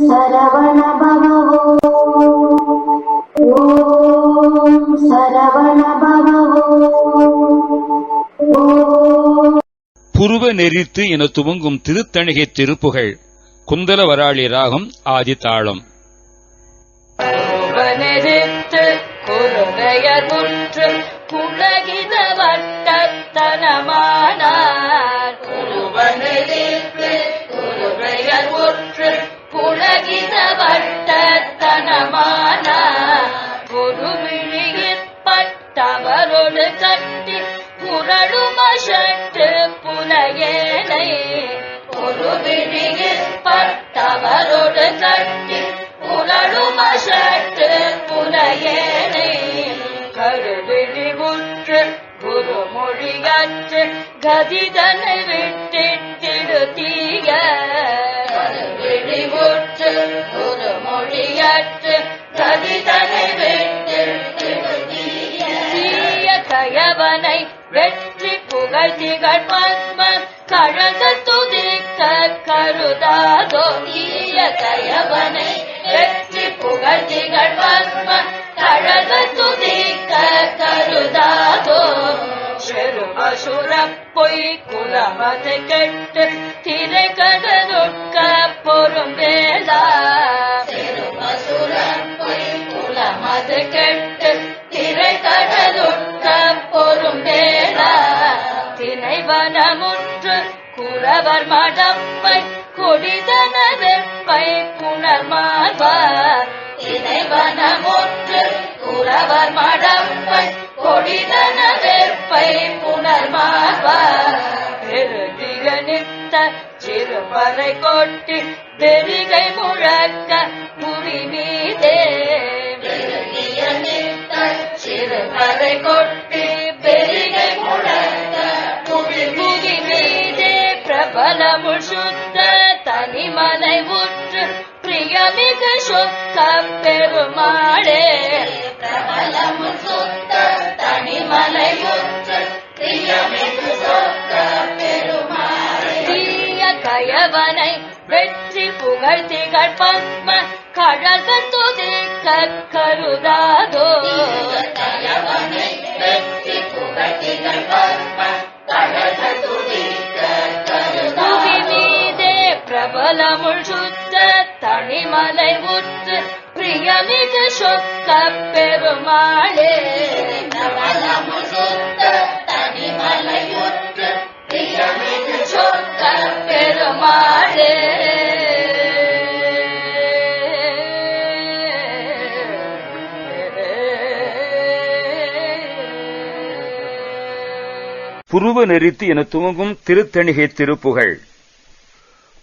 சரவண பவோ ஓம் சரவண பவோ புருவ நெறித்து என துவங்கும் திருத்தணிகை திருப்புகழ் குந்தல வராளி ராகம் ஆதி தாளம் குருவனெதிர்த்து வட்டத்தனமா பட்டவரொடு கட்டி குரடுமஷட்டு ஒரு விழியில் பட்டவரோடு கட்டி குரடுமஷட்டு புலையேனை கருவிழி ஒன்று குருமொழியற்று கதிதனை விட்டு திருத்தி பத்ம கழக துதிக்க கருதாதோ தீய கயவனை வெற்றி புகழ் திகழ் பத்ம கழக துதிக்க கருதாதோ பொய் குலமதை கெட்டு திரை கடலுட்க பொறும் வேளா. பொய் குலமது கெட்டு திரை கடலுட்க பொறும் வேளா. திணைவனமுன் குறவர் மடப்பை கொடிதன வெப்பை புனர்மார்பார் இணைவனமுற்று குறவர் மடப்பை கொடிதன வெப்பை புனர்மார்பார் பெருதிக நித்த சிறுபறை கொட்டி பெரிகை முழக்க பிரபலமுள் சுத்த தனிமலை உற்று பிரியமிகு சொக்க பெருமாளே. பிரபலமுள் சுத்த தனிமலை உற்று பிரியமிகு சொக்க பெருமாளே. தீய கயவனை வெற்றி புகழ் திகழ் பத்ம கழக துதிக்க கருதாதோ. பிரபலமுள் சுத்த தனிமலை உற்று பிரியமிகு சொக்க பெருமாளே. பிரபலமுள் சுத்த தனிமலை உற்று பிரியமிகு சொக்க பெருமாளே. புருவ நெறித்து என துவங்கும் திருத்தணிகை திருப்புகழ்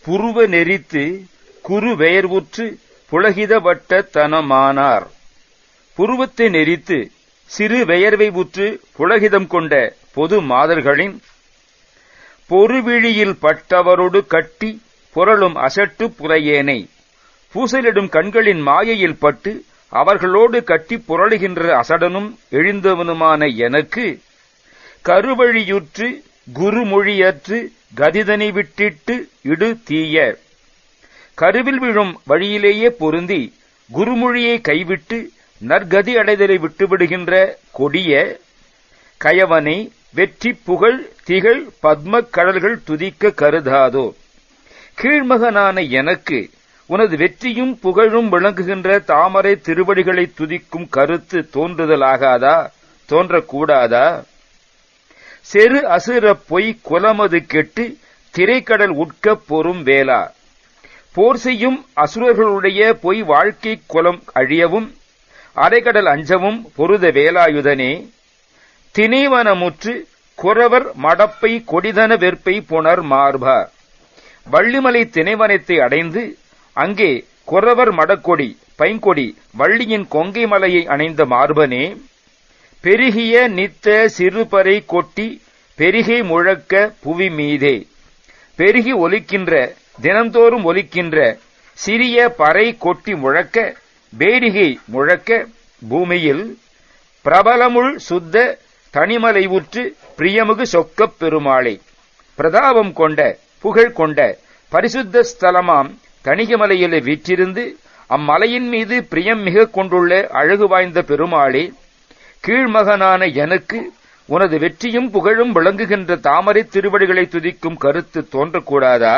புருவ நெறித்து குரு பெயர்வுற்று புலகித தனமானார். புருவத்தை நெறித்து சிறு பெயர்வை உற்று புலகிதம் கொண்ட பொது மாதர்களின் பொறுவிழியில் பட்டவரோடு கட்டி புரளும் அசட்டு புறையேனை பூசலிடும் கண்களின் மாயையில் பட்டு அவர்களோடு கட்டி புரளுகின்ற அசடனும் எழுந்தவனுமான எனக்கு கருவழியுற்று குருமொழியற்று கதிதனை விட்டிட்டு இடு தீய கருவில் விழும் வழியிலேயே பொருந்தி குருமொழியை கைவிட்டு நற்கதி அடைதலை விட்டுவிடுகின்ற கொடிய கயவனை வெற்றி புகழ் திகழ் பத்மக் கடல்கள் துதிக்க கருதாதோ. கீழ்மகனான எனக்கு உனது வெற்றியும் புகழும் விளங்குகின்ற தாமரை திருவடிகளை துதிக்கும் கருத்து தோன்றுதலாகாதா? தோன்றக்கூடாதா? செரு அசுர பொய் குலமது கெட்டு திரைக்கடல் உட்க பொறும் வேளா. போர் செய்யும் அசுரர்களுடைய பொய் வாழ்க்கை குலம் அழியவும் அரைக்கடல் அஞ்சவும் பொருத வேலாயுதனே திணைவனமுற்று குறவர் மடப்பை கொடிதன வெற்பை புனர் மார்பா. வள்ளிமலை திணைவனத்தை அடைந்து அங்கே குறவர் மடக்கொடி பைங்கொடி வள்ளியின் கொங்கை மலையை அணைந்த மார்பனே. பெருகிய நித்த சிறுபறை கொட்டி பெருகை முழக்க புவி மீதே பெருகி ஒலிக்கின்ற தினந்தோறும் ஒலிக்கின்ற சிறிய பறை கொட்டி முழக்க பேரிகை முழக்க பூமியில் பிரபலமுள் சுத்த தனிமலை உற்று பிரியமுகு சொக்கப் பெருமாளை. பிரதாபம் கொண்ட புகழ் கொண்ட பரிசுத்த ஸ்தலமாம் தணிகமலையிலே வீற்றிருந்து அம்மலையின் மீது பிரியம் மிக கொண்டுள்ள அழகு வாய்ந்த பெருமாளே. கீழ்மகனான எனக்கு உனது வெற்றியும் புகழும் விளங்குகின்ற தாமரை திருவடிகளை துதிக்கும் கருத்து தோன்றக்கூடாதா?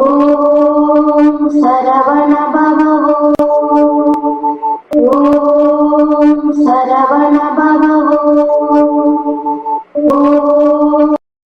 ஓம் சரவண